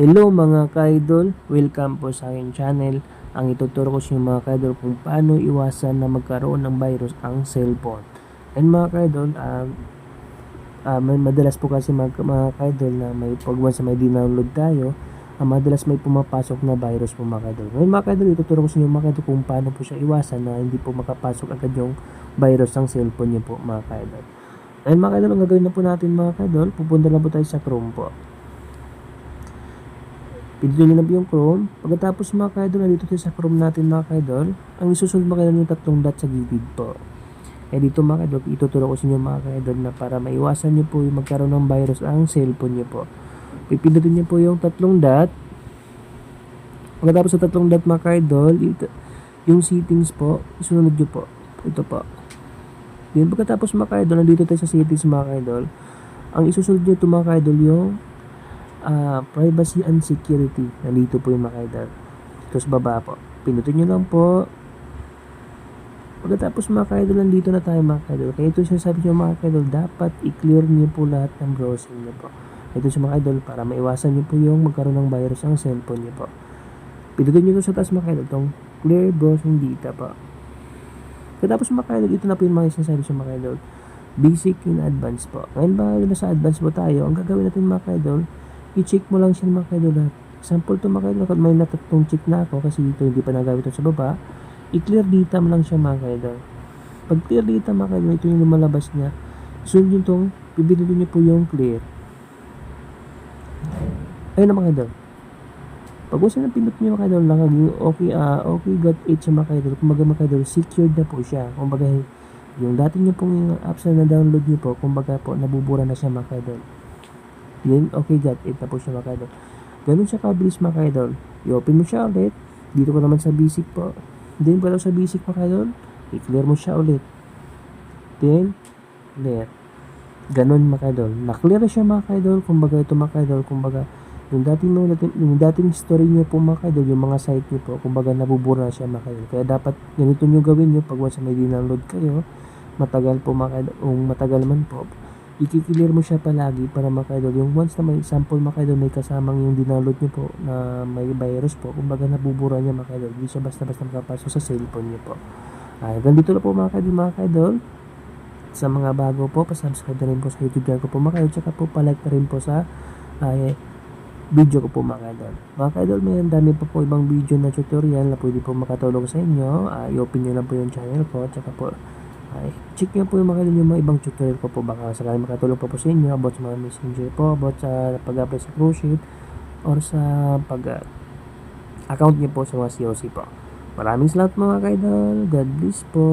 Hello mga ka-idol, welcome po sa aking channel. Ang ituturo ko sa inyo mga ka-idol kung paano iwasan na magkaroon ng virus ang cellphone. And mga ka-idol, ah, ah, may madalas po kasi mga, mga ka-idol na may pag once may download tayo, ah, madalas may pumapasok na virus po mga ka-idol. Ngayon mga ka-idol, ituturo ko sa inyo mga ka-idol kung paano po siya iwasan na hindi po makapasok agad yung virus ang cellphone niyo po mga ka-idol. And mga ka-idol, ang gagawin na po natin mga ka-idol, pupunta lang po tayo sa Chrome po. Pindutin nyo po yung Chrome. Pagkatapos mga ka-idol, nandito tayo sa Chrome natin mga ka-idol. Ang isusunod mga ka-idol yung tatlong dot sa gilid po. Eh dito mga ka-idol, ituturo ko sa inyo mga ka-idol na para maiwasan nyo po yung magkaroon ng virus ang cellphone nyo po. Pipindutin nyo po yung tatlong dot. Pagkatapos sa tatlong dot mga ka-idol, ito- yung settings po, isunod nyo po. Ito po. Then pagkatapos mga ka-idol, nandito tayo sa settings mga ka-idol. Ang isusunod nyo ito mga ka-idol yung ah, privacy and security. Nandito po yung mga. Ito sa baba po. Pindutin nyo lang po. Pagkatapos mga ka-idol, nandito na tayo mga ka-idol. Kaya ito sinasabi nyo mga ka-idol, dapat i-clear nyo po lahat ng browsing nyo po. Ito sa mga ka-idol, para maiwasan nyo po yung magkaroon ng virus ang cellphone nyo po. Pindutin nyo ito sa taas mga ka-idol, itong clear browsing data po. Pagkatapos mga ka-idol, ito na po yung mga sinasabi sa mga ka-idol. Basic in advance po. Ngayon ba nasa advance po tayo, ang gagawin natin mga ka-idol, i-check mo lang siya mga ka-idol. Example to mga ka-idol, may natatlong check na ako kasi dito hindi pa nagamit sa baba, i-clear data mo lang siya mga ka-idol. Pag clear data mga ka-idol, ito yung lumalabas niya. Sunod yung itong, bibili niyo po yung clear. Ayun na mga ka-idol. Pag usa na pinot niyo mga ka-idol, nakaging okay, ah okay got it siya mga ka-idol. Kumbaga mga ka-idol, secured na po siya. Kumbaga, yung dati niyo pong apps na na-download niyo po, kumbaga po, nabubura na siya mga ka-idol. Yun, okay got it na po siya mga ka-idol. Ganun siya kabilis mga ka-idol. I-open mo siya ulit. Dito ko naman sa basic po. Then, pala sa basic mga ka-idol, i-clear mo siya ulit. Then, clear. Ganun mga ka-idol. Na-clear na siya mga ka-idol. Kumbaga ito mga ka-idol, kumbaga yung dating mga dating, yung dating story niyo po mga ka-idol, yung mga site niyo po, kumbaga nabubura na siya mga ka-idol. Kaya dapat ganito niyo gawin niyo pag once may download kayo, matagal po mga ka-idol, kung matagal man po, i-clear mo siya palagi para mga ka-idol. Yung once na may sample mga ka-idol, may kasamang yung download niyo po na may virus po, kumbaga nabubura niya mga ka-idol. Hindi siya basta-basta makapasok sa cellphone niyo po. Ay, ganito na po mga ka-idol, mga ka-idol. Sa mga bago po, pasubscribe na rin po sa YouTube channel ko po mga ka-idol, tsaka po palike na rin po sa ay, video ko po mga ka-idol. Mga ka-idol, may dami pa po ibang video na tutorial na pwede po makatulong sa inyo. Ah, i-open nyo lang po yung channel ko. Tsaka po, ay, check nyo po yung mga yung mga ibang tutorial ko po. Baka sakali makatulong pa po sa inyo about sa mga messenger po, about sa pag-apply sa cruise ship, or sa pag ah, account nyo po sa mga COC po. Maraming salamat mga ka-idol. God bless po.